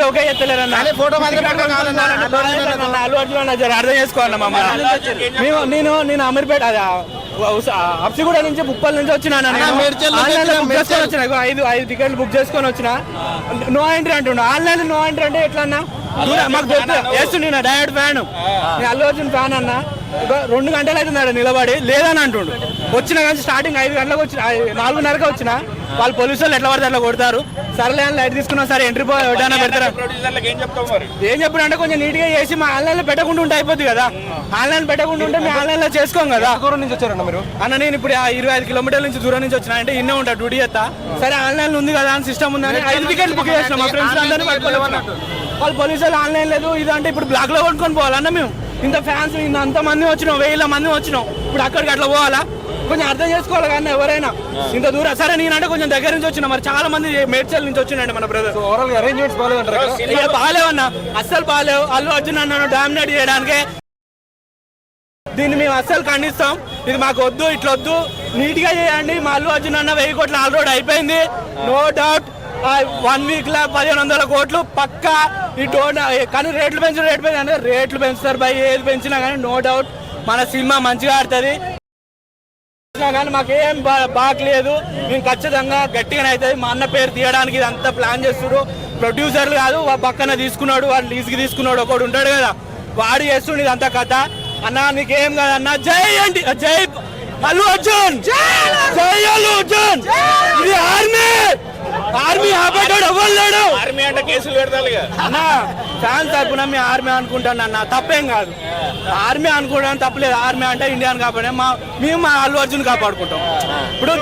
చెప్తలేరన్న photo. Allu జర అర్థం చేసుకోవాలన్న మమ్మల్ని మేము నేను నేను అమీర్పేట అది అప్సిగూడ నుంచి బుప్పల్ నుంచి వచ్చిన ఐదు ఐదు టికెట్లు బుక్ చేసుకొని వచ్చిన. నో ఎంట్రీ అంటుండు ఆన్లైన్ నో ఎంట్రీ అంటే ఎట్లా అన్న మాకు వేస్తుండే direct fan. Allu Arjun fan అన్న. రెండు గంటలు అవుతుంది ఆడ నిలబడి. లేదని అంటుండు. వచ్చిన కానీ స్టార్టింగ్ ఐదు గంటలకు వచ్చిన నాలుగున్నరకు వచ్చిన. వాళ్ళు పోలీసు వాళ్ళు ఎట్లా పడితే అట్లా కొడతారు. సరేలే అని లైట్ తీసుకున్నాం సరే ఎంట్రీ ఎవరైనా పెడతారా? ఏం చెప్పిన అంటే కొంచెం నీట్గా చేసి మా ఆన్లైన్లో పెట్టకుండా ఉంటే అయిపోద్ది కదా. ఆన్లైన్ పెట్టకుండా ఉంటే మేము ఆన్లైన్లో చేసుకోం కదా. దూరం నుంచి వచ్చారన్న మీరు? అన్న నేను ఇప్పుడు ఆ ఇరవై ఐదు కిలోమీటర్ల నుంచి దూరం నుంచి వచ్చిన అంటే ఇన్నే ఉంటా డ్యూటీ చేస్తా. సరే ఆన్లైన్ ఉంది కదా అని సిస్టమ్ ఉందని ఐదు టికెట్లు బుక్ చేసిన మా ఫ్రెండ్స్ అందరినీ. వాళ్ళు పోలీసు వాళ్ళు ఆన్లైన్ లేదు ఇది అంటే ఇప్పుడు బ్లాక్లో కొనుక్కొని పోవాలన్న మేము. ఇంత ఫ్యాన్స్ ఇంత మంది వచ్చినాం వేల మంది వచ్చినాం. ఇప్పుడు అక్కడికి అట్లా పోవాలా? కొంచెం అర్థం చేసుకోవాలి కానీ ఎవరైనా. ఇంత దూరం. సరే నేనంటే కొంచెం దగ్గర నుంచి వచ్చిన మరి చాలా మంది మేడ్చల్ నుంచి వచ్చిండండి మన బ్రదర్ ఓవరాల్ అరేంజ్మెంట్స్ బాగాలేదంటారు? ఇక బాగాలేవన్నా. అస్సలు బాగాలేవు. అల్లు అర్జున్ అన్నను డామినేట్ చేయడానికి. దీన్ని మేము అస్సలు ఖండిస్తాం. ఇది మాకు వద్దు ఇట్లా వద్దు. నీట్గా చేయండి. మా అల్లు అర్జున్ అన్న వెయ్యి కోట్లు ఆల్రెడీ అయిపోయింది. నో డౌట్ వన్ వీక్ లా పదిహేను వందల కోట్లు. పక్కా ఈ డోన్ కానీ రేట్లు పెంచిన రేట్లు పెంచి. అంటే రేట్లు పెంచుతారు బై ఏది పెంచినా కానీ నో డౌట్ మన సినిమా మంచిగా ఆడుతుంది. చేసినా కానీ మాకేం బా- బాగలేదు. మేము ఖచ్చితంగా గట్టిగానే అవుతుంది మా అన్న పేరు తీయడానికి ఇదంతా ప్లాన్ చేస్తుడు ప్రొడ్యూసర్లు కాదు వా పక్కన తీసుకున్నాడు వాడు లీజ్కి తీసుకున్నాడు ఒకడు ఉంటాడు కదా. వాడు చేస్తుండు ఇదంతా కథ. అన్న నీకేం కాదన్న జై అండి జై అల్లు అర్జున్! జై అల్లు అర్జున్! ఇది ఎవరు లేడు? ఆర్మీ అంటే కేసులు పెడతారు ఇక. అన్న ఫ్యాన్స్ తరపున మీ ఆర్మీ అనుకుంటాను అన్న తప్పేం కాదు. ఆర్మీ అనుకోవడానికి తప్పలేదు. ఆర్మీ అంటే ఇండియన్ కాబట్టి మా మేము మా అల్లు అర్జున్ కాపాడుకుంటాం. ఇప్పుడు